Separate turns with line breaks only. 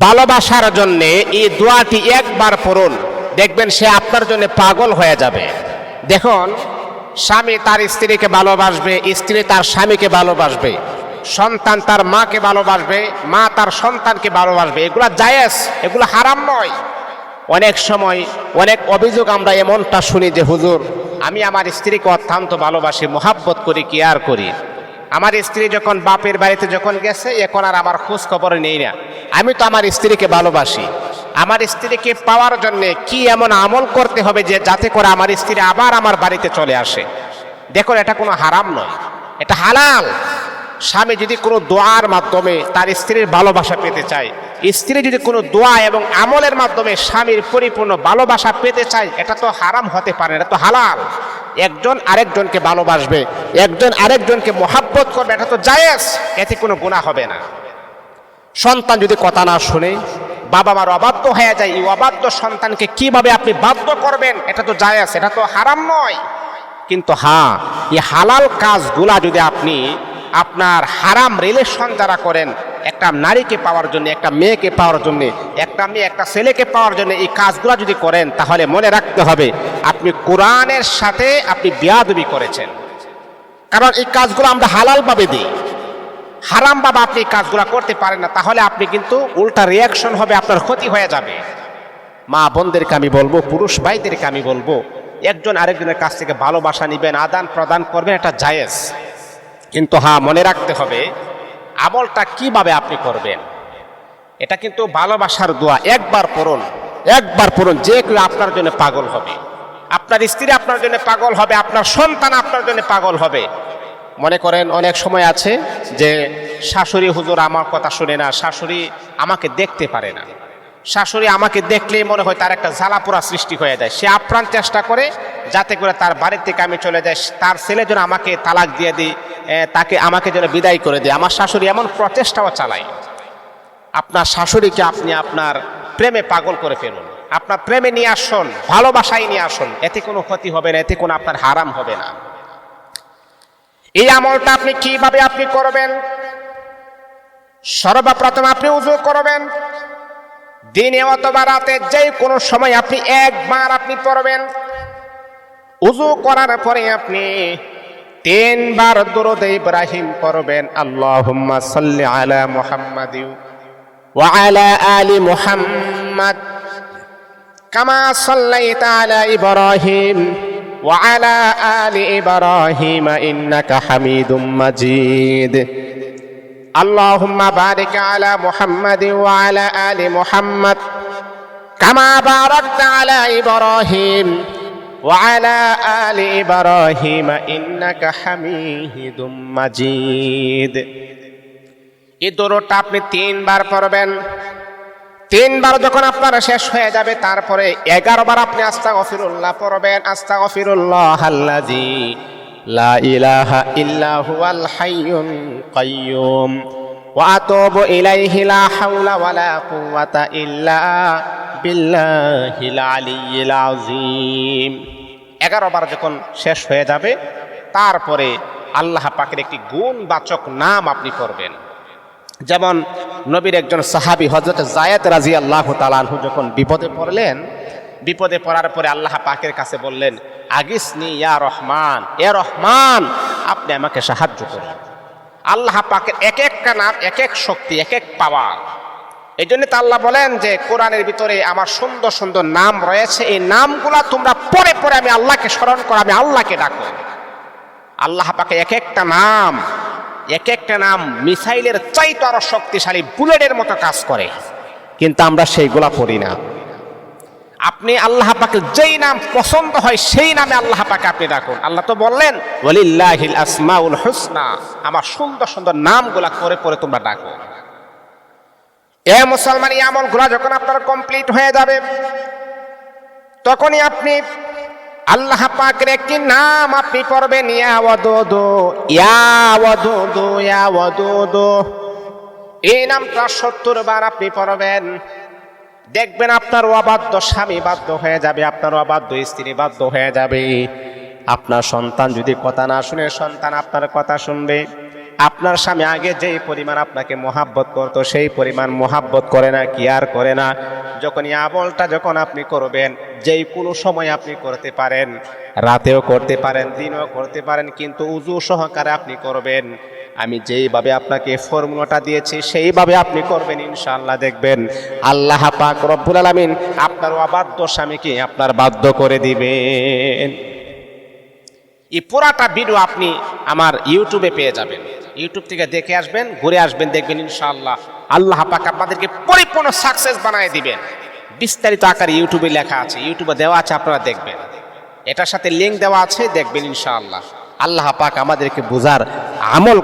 ভালোবাসার জন্যে এই দোয়াটি একবার পড়ুন। দেখবেন সে আপনার জন্য পাগল হয়ে যাবে। দেখুন, স্বামী তার স্ত্রীকে ভালোবাসবে, স্ত্রী তার স্বামীকে ভালোবাসবে, সন্তান তার মাকে ভালোবাসবে, মা তার সন্তানকে ভালোবাসবে। এগুলো জায়েজ, এগুলো হারাম নয়। অনেক সময় অনেক অভিযোগ আমরা এমনটা শুনি যে, হুজুর, আমি আমার স্ত্রীকে অত্যন্ত ভালোবাসি, মোহাব্বত করি, কেয়ার করি। আমার স্ত্রী যখন বাপের বাড়িতে যখন গেছে, এখন আর আমার খোঁজ খবর নেই না। আমি তো আমার স্ত্রীকে ভালোবাসি। আমার স্ত্রীকে পাওয়ার জন্য কি এমন আমল করতে হবে যে যাতে করে আমার স্ত্রী আবার আমার বাড়িতে চলে আসে? দেখুন, এটা কোনো হারাম নয়। এটা হালাল। স্বামী যদি কোনো দোয়ার মাধ্যমে তার স্ত্রীর ভালোবাসা পেতে চায়, স্ত্রী যদি কোনো দোয়া এবং আমলের মাধ্যমে স্বামীর পরিপূর্ণ ভালোবাসা পেতে চায়, এটা তো হারাম হতে পারে এটা তো হালাল। একজন আরেকজনকে ভালোবাসবে, একজন আরেকজনকে মোহাব্বত করবে, এটা তো জায়েজ, এতে কোনো গুণা হবে না। সন্তান যদি কথা না শুনে বাবা মার অবাধ্য হয়ে যায়, এই অবাধ্য সন্তানকে কীভাবে আপনি বাধ্য করবেন, এটা তো জায়েজ এটা তো হারাম নয়। কিন্তু হ্যাঁ এই হালাল কাজগুলা যদি আপনি আপনার হারাম রিলেশন যারা করেন, একটা নারীকে পাওয়ার জন্য, একটা মেয়েকে পাওয়ার জন্য, একটা মেয়ে, একটা ছেলেকে পাওয়ার জন্য এই কাজগুলা যদি করেন, তাহলে মনে রাখতে হবে, আপনি কোরআনের সাথে আপনি বিয়াদবি করেছেন। কারণ এই কাজগুলো আমরা হালালভাবে দিই। হারাম বাবা আপনি কাজগুলো করতে পারেন না, তাহলে আপনি কিন্তু উল্টা রিয়াকশন হবে, আপনার ক্ষতি হয়ে যাবে। মা বোনদেরকে আমি বলব, পুরুষ ভাইদেরকে আমি বলব, একজন আরেকজনের কাছ থেকে ভালোবাসা নেবেন, আদান প্রদান করবেন, এটা জায়েজ। কিন্তু হ্যাঁ মনে রাখতে হবে, আমলটা কীভাবে আপনি করবেন? এটা কিন্তু ভালোবাসার দোয়া, একবার পড়ুন একবার পড়ুন, যে কেউ আপনার জন্য পাগল হবে। আপনার স্ত্রী আপনার জন্য পাগল হবে, আপনার সন্তান আপনার জন্য পাগল হবে। মনে করেন অনেক সময় আছে যে, শাশুড়ি, হুজুর আমার কথা শুনে না, শাশুড়ি আমাকে দেখতে পারে না। শাশুড়ি আমাকে দেখলেই মনে হয় তার একটা জ্বালাপোড়া সৃষ্টি হয়ে যায়। সে আপ্রাণ চেষ্টা করে যাতে করে তার বাড়ির থেকে আমি চলে যাই, তার ছেলে যেন আমাকে তালাক দিয়ে দিই তাকে আমাকে যেন বিদায় করে দিই। আমার শাশুড়ি এমন প্রচেষ্টাও চালায়। আপনার শাশুড়িকে আপনি আপনার প্রেমে পাগল করে ফেলুন। আপনার প্রেমে নিয়ে আসুন, ভালোবাসায় নিয়ে আসুন। এতে কোনো ক্ষতি হবে না, এতে কোনো আপনার হারাম হবে না। এই আমলটা আপনি কীভাবে আপনি করবেন? সর্বপ্রথম আপনি উজু করবেন। দিনে অথবা রাতে যে কোনো সময় আপনি একবার আপনি পড়বেন। উজু করার পরে আপনি তিনবার দুরুদ ইব্রাহিম পড়বেন। আল্লাহুম্মা সাল্লি আলা মুহাম্মাদ ওয়া আলা আলি মুহাম্মাদ। কামা সাল্লাইতা আলা ইব্রাহিম। ওয়া আলা আলি ইব্রাহিম ইন্নাকা হামিদুম মাজিদ اللهم بارك على محمد وعلى آل محمد كما باركت على إبراهيم وعلى آل إبراهيم إنك حميد مجيد এই দৌড়টা আপনি তিনবার পড়বেন তিনবার যখন আপনার শেষ হয়ে যাবে, তারপরে এগারো বার আপনি আস্তা গফিরুল্লাহ পড়বেন। আস্তা গফিরুল্লাহ আল্লাজি লা ইলাহা ইল্লা হুয়াল হাইয়ুল কাইয়ুম। ওয়া আতুবু ইলাইহি লা হাওলা ওয়ালা কুওয়াতা ইল্লা বিল্লাহিল আলিয়্যিল আযীম। এগারো বার যখন শেষ হয়ে যাবে, তারপরে আল্লাহ পাকের একটি গুণবাচক নাম আপনি করবেন যেমন নবীর একজন সাহাবি হজরত জায়েদ রাজি আল্লাহ তালানহু যখন বিপদে পড়লেন, বিপদে পড়ার পরে আল্লাহ পাকের কাছে বললেন, আগিসনি ইয়া রহমান, এ রহমান, আপনি আমাকে সাহায্য করুন। আল্লাহ পাকের এক একটা নাম এক এক শক্তি, এক এক পাওয়ার। এই জন্য তো আল্লাহ বলেন যে, কোরআনের ভিতরে আমার সুন্দর সুন্দর নাম রয়েছে। এই নামগুলা তোমরা পরে পরে আমি আল্লাহকে স্মরণ করো, আমি আল্লাহকে ডাকো। আল্লাহ পাকে এক একটা নাম এক একটা নাম মিসাইলের চাইতো আরও শক্তিশালী বুলেটের মতো কাজ করে। কিন্তু আমরা সেইগুলা পড়ি না। আপনি আল্লাহ পাকে যেই নাম পছন্দ হয়, সেই নামে আল্লাহ পাকে আপনি ডাকুন। আল্লাহ তো বললেন, ওয়ালিল্লাহিল আসমাউল হুসনা। আমার সুন্দর সুন্দর নামগুলা করে পরে তোমরা ডাকো। এ মুসলমান, এই আমলগুলা যখন আপনার কমপ্লিট হয়ে যাবে, তখনই আপনি আল্লাহ পাকের একটি নাম আপনি পড়বেন, ইয়া ওয়াদুদু, ইয়া এই নামটা সত্তর বার আপনি পড়বেন। দেখবেন আপনার অবাধ্য স্বামী বাধ্য হয়ে যাবে, আপনার অবাধ্য স্ত্রী বাধ্য হয়ে যাবে। আপনার সন্তান যদি কথা না শুনে, সন্তান আপনার কথা শুনবে। আপনার স্বামী আগে যেই পরিমাণ আপনাকে মহাব্বত করতো, সেই পরিমাণ মহাব্বত করে না কেয়ার করে না। যখন এই আমলটা যখন আপনি করবেন, যেই কোনো সময় আপনি করতে পারেন, রাতেও করতে পারেন, দিনও করতে পারেন, কিন্তু উজু সহকারে আপনি করবেন। আমি যেইভাবে আপনাকে ফর্মুলাটা দিয়েছি, সেইভাবে আপনি করবেন ইনশাআল্লাহ, দেখবেন। আল্লাহ পাক রব্বুল আলামিন আপনার অবাধ্য স্বামীকে আপনার বাধ্য করে দিবেন। এই পুরাটা ভিডিও আপনি আমার ইউটিউবে পেয়ে যাবেন। ইউটিউব থেকে দেখে আসবেন, ঘুরে আসবেন, দেখবেন ইনশাআল্লাহ আল্লাহ পাক আপনাদেরকে পরিপূর্ণ সাকসেস বানিয়ে দিবেন। বিস্তারিত আকারে ইউটিউবে লেখা আছে, ইউটিউবে দেওয়া আছে, আপনারা দেখবেন। এটার সাথে লিঙ্ক দেওয়া আছে, দেখবেন ইনশাআল্লাহ। আল্লাহ পাক আমাদেরকে বোঝার আমল